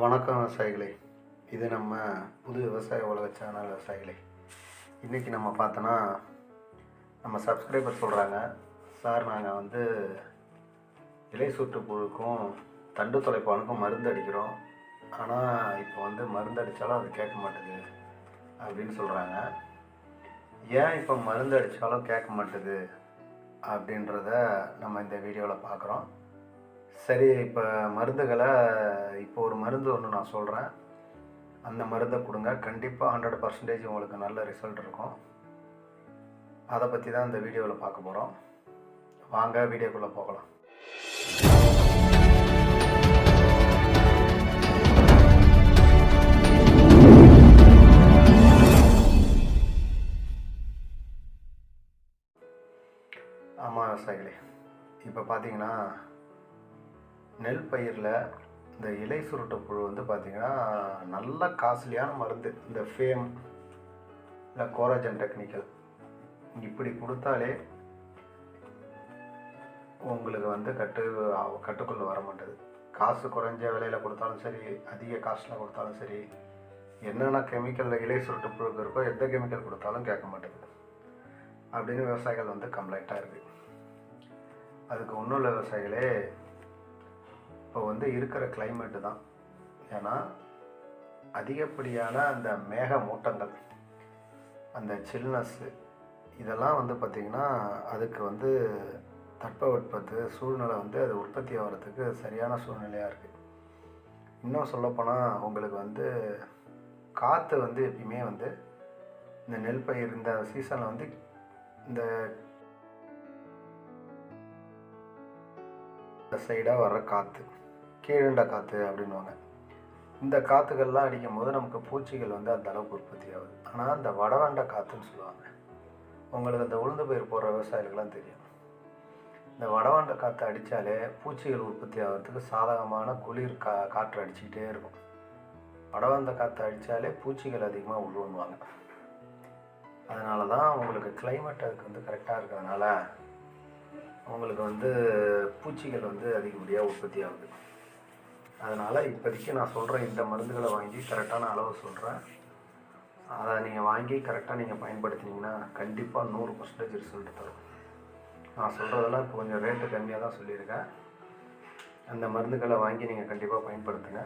வணக்கம் விவசாயிகளே. இது நம்ம புது விவசாய உலக சேனல் விவசாயிகளே. இன்றைக்கி நம்ம பார்த்தோன்னா நம்ம சப்ஸ்கிரைபர் சொல்கிறாங்க சார் நாங்கள் வந்து இலை சுற்று புழுக்கும் தண்டு தொலைப்பானுக்கும் மருந்து அடிக்கிறோம். ஆனால் இப்போ வந்து மருந்து அடித்தாலும் அது கேட்க மாட்டுது அப்படின்னு சொல்கிறாங்க ஏன் இப்போ மருந்து அடித்தாலும் கேட்க மாட்டுது அப்படின்றத நம்ம இந்த வீடியோவில் பார்க்குறோம். சரி இப்போ மருந்துகளை இப்போ ஒரு மருந்து ஒன்று நான் சொல்கிறேன் அந்த மருந்தை கொடுங்க. கண்டிப்பாக ஹண்ட்ரட் பர்சன்டேஜ் உங்களுக்கு நல்ல ரிசல்ட் இருக்கும். அதை பற்றி தான் இந்த வீடியோவில் பார்க்க போகிறோம் வாங்க வீடியோக்குள்ளே போகலாம். ஆமாம் விவசாயிகளே. இப்போ பார்த்தீங்கன்னா நெல் பயிரில் இந்த இலை சுருட்டு புழு வந்து பார்த்திங்கன்னா நல்ல காஸ்ட்லியான மருந்து. இந்த ஃபேம் இல்லை கோராஜன் டெக்னிக்கல். இப்படி கொடுத்தாலே உங்களுக்கு வந்து கட்டு கட்டுக்குள்ளே வர மாட்டேது. காசு குறைஞ்ச விலையில் கொடுத்தாலும் சரி அதிக காஸ்ட்டில் கொடுத்தாலும் சரி என்னென்ன கெமிக்கலில் இலை சுருட்டு புழுக்கு இருக்கோ எந்த கெமிக்கல் கொடுத்தாலும் கேட்க மாட்டேங்குது அப்படின்னு விவசாயிகள் வந்து கம்ப்ளைண்ட்டாக இருக்குது அதுக்கு ஒன்றும் இல்லை விவசாயிகளே இப்போ வந்து இருக்கிற கிளைமேட்டு தான். ஏன்னா அதிகப்படியான அந்த மேக மூட்டங்கள் அந்த சில்னஸ்ஸு இதெல்லாம் வந்து பார்த்திங்கன்னா அதுக்கு வந்து தட்பவெட்பத்து சூழ்நிலை வந்து அது உற்பத்தி ஆகிறதுக்கு சரியான சூழ்நிலையாக இருக்குது இன்னும் சொல்லப்போனால் உங்களுக்கு வந்து காற்று வந்து எப்பயுமே வந்து இந்த நெல் பயிர் இந்த சீசனில் வந்து இந்த இந்த சைடாக வர்ற காற்று கீழண்ட காற்று அப்படின்வாங்க இந்த காற்றுகள்லாம் அடிக்கும் போது நமக்கு பூச்சிகள் வந்து அந்த அளவுக்கு உற்பத்தி ஆகுது. ஆனால் அந்த வடவண்ட காற்றுன்னு சொல்லுவாங்க. உங்களுக்கு அந்த உளுந்து பயிர் போடுற விவசாயிகளுக்கெல்லாம் தெரியும். இந்த வடவண்ட காற்று அடித்தாலே பூச்சிகள் உற்பத்தி ஆகிறதுக்கு சாதகமான குளிர் கா காற்று அடிச்சுக்கிட்டே இருக்கும். வடவந்த காற்று அடித்தாலே பூச்சிகள் அதிகமாக உள்வாங்குவாங்க அதனால தான் உங்களுக்கு கிளைமேட் அதுக்கு வந்து கரெக்டாக இருக்கிறதுனால உங்களுக்கு வந்து பூச்சிகள் வந்து அதிகப்படியாக உற்பத்தி ஆகுது. அதனால் இப்போதைக்கு நான் சொல்கிறேன் இந்த மருந்துகளை வாங்கி கரெக்டான அளவு சொல்கிறேன் அதை நீங்கள் வாங்கி கரெக்டாக நீங்கள் பயன்படுத்தினீங்கன்னா கண்டிப்பாக நூறு பர்சன்டேஜ் ரிசல்ட் தரும். நான் சொல்கிறதெல்லாம் இப்போ கொஞ்சம் ரேட்டு கம்மியாக தான் சொல்லியிருக்கேன். அந்த மருந்துகளை வாங்கி நீங்கள் கண்டிப்பாக பயன்படுத்துங்க.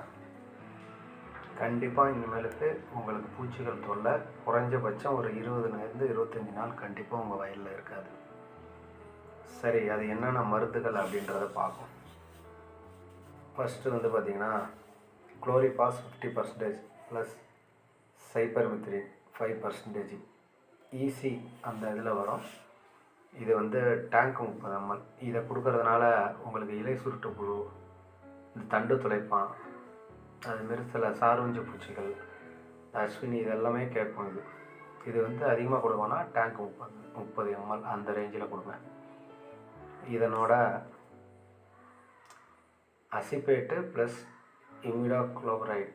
கண்டிப்பாக இனிமேலுக்கு உங்களுக்கு பூச்சிகள் தொல்லை குறைஞ்சபட்சம் ஒரு இருபதுலேருந்து இருபத்தஞ்சி நாள் கண்டிப்பாக உங்கள் வயலில் இருக்காது. சரி அது என்னென்ன மருந்துகள் அப்படின்றத பார்ப்போம். ஃபஸ்ட்டு வந்து பார்த்திங்கன்னா chlorpyrifos fifty percentage plus cypermethrin five percentage easy அந்த இதில் வரும். இது வந்து டேங்க் முப்பது எம்எல் இதை கொடுக்கறதுனால உங்களுக்கு இலை சுருட்டு புழு இந்த தண்டு துளைப்பான் அதுமாரி சில சாரூஞ்சு பூச்சிகள் அஸ்வினி இதெல்லாமே கேட்கும் இது. இது வந்து அதிகமாக கொடுக்கணும்னா டேங்க் முப்பது முப்பது எம்எல் அந்த ரேஞ்சில் கொடுங்க. இதனோட அசிபேட்டு ப்ளஸ் இமிடாக்ளோரைட்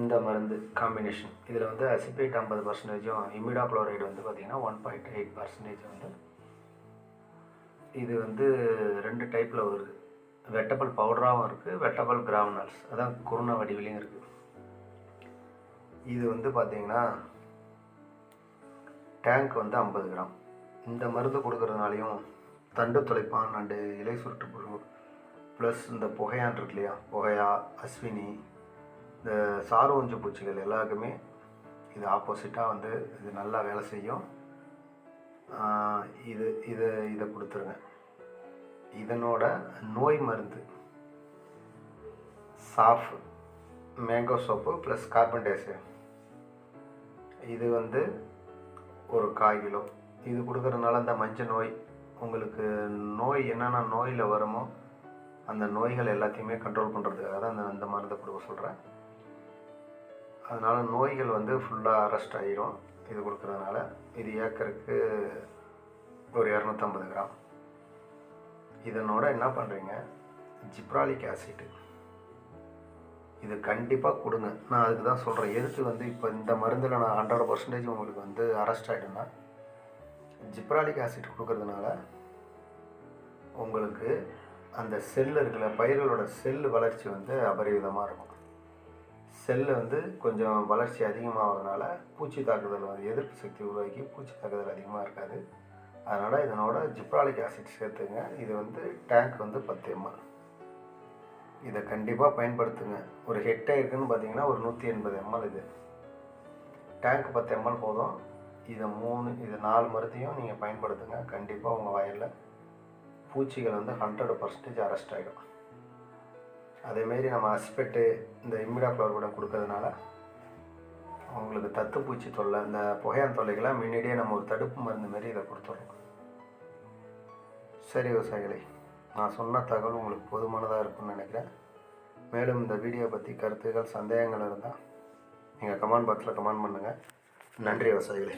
இந்த மருந்து காம்பினேஷன் இதில் வந்து அசிபேட் ஐம்பது பர்சன்டேஜும் இமிடாக்ளோரைடு வந்து பார்த்திங்கன்னா ஒன் பாயிண்ட் எயிட் பர்சன்டேஜ் வந்து. இது வந்து ரெண்டு டைப்பில் வருது. வெட்டபல் பவுடராகவும் இருக்குது வெட்டபல் கிராவனல்ஸ் அதான் குருண வடிவிலையும் இருக்குது இது வந்து பார்த்திங்கன்னா டேங்க் வந்து ஐம்பது கிராம். இந்த மருந்து கொடுக்குறதுனாலையும் தண்டு துளைப்பான் அண்டு இலை சுருட்டு புழு ப்ளஸ் இந்த புகையான் இருக்கு இல்லையா? புகையா அஸ்வினி இந்த சாரோஞ்சு பூச்சிகள் எல்லாருக்குமே இது ஆப்போசிட்டாக வந்து இது நல்லா வேலை செய்யும். இது இது இதை கொடுத்துருங்க. இதனோட நோய் மருந்து சாஃப் mango soap plus carbon dioxide இது வந்து ஒரு கால் கிலோ. இது கொடுக்குறதுனால இந்த மஞ்சள் நோய் உங்களுக்கு நோய் என்னென்ன நோயில் வருமோ அந்த நோய்கள் எல்லாத்தையுமே கண்ட்ரோல் பண்ணுறதுக்காக தான் அந்த அந்த மருந்தை கொடுக்க சொல்கிறேன் அதனால் நோய்கள் வந்து ஃபுல்லாக அரெஸ்ட் ஆகிடும் இது கொடுக்குறதுனால இது ஏக்கருக்கு ஒரு இரநூத்தம்பது கிராம். இதனோட என்ன பண்ணுறீங்க ஜிப்ராலிக் ஆசிட் இது கண்டிப்பாக கொடுங்க. நான் அதுக்கு தான் சொல்கிறேன் எதுக்கு வந்து இப்போ இந்த மருந்தில் நான் ஹண்ட்ரட் பர்சன்டேஜ் உங்களுக்கு வந்து அரெஸ்ட் ஆகிடும்னா ஜிப்ராலிக் ஆசிட் கொடுக்கறதுனால உங்களுக்கு அந்த செல்லு இருக்குல்ல பயிர்களோட செல் வளர்ச்சி வந்து அபரிவிதமாக இருக்கும். செல்லு வந்து கொஞ்சம் வளர்ச்சி அதிகமாகிறதுனால பூச்சி தாக்குதல் வந்து எதிர்ப்பு சக்தி உருவாக்கி பூச்சி தாக்குதல் அதிகமாக இருக்காது. அதனால் இதனோட ஜிப்ராலிக் ஆசிட் சேர்த்துங்க. இது வந்து டேங்க் வந்து பத்து எம்எல். இதை கண்டிப்பாக பயன்படுத்துங்க. ஒரு ஹெட் இருக்குன்னு பார்த்தீங்கன்னா ஒரு நூற்றி எண்பது எம்எல் இது. டேங்க் பத்து எம்எல் போதும். இதை மூணு இது நாலு மருத்தையும் நீங்கள் பயன்படுத்துங்க. கண்டிப்பாக உங்கள் வயலில் பூச்சிகள் வந்து ஹண்ட்ரட் பர்சன்டேஜ் அரெஸ்ட் ஆகிடும் அதேமாரி நம்ம அஸ்பெட்டு இந்த இம்மிடாக்ளோர் கூட கொடுக்கறதுனால உங்களுக்கு தத்துப்பூச்சி தொல்லை இந்த புகையான் தொல்லைக்கெல்லாம் முன்னாடியே நம்ம ஒரு தடுப்பு மருந்து மாரி இதை கொடுத்துட்றோம் சரி விவசாயிகளே நான் சொன்ன தகவல் உங்களுக்கு போதுமானதாக இருக்கும்னு நினைக்கிறேன். மேலும் இந்த வீடியோ பற்றி கருத்துக்கள் சந்தேகங்கள் இருந்தால் நீங்கள் கமெண்ட் பாக்ஸில் கமெண்ட் பண்ணுங்கள் நன்றி விவசாயிகளே.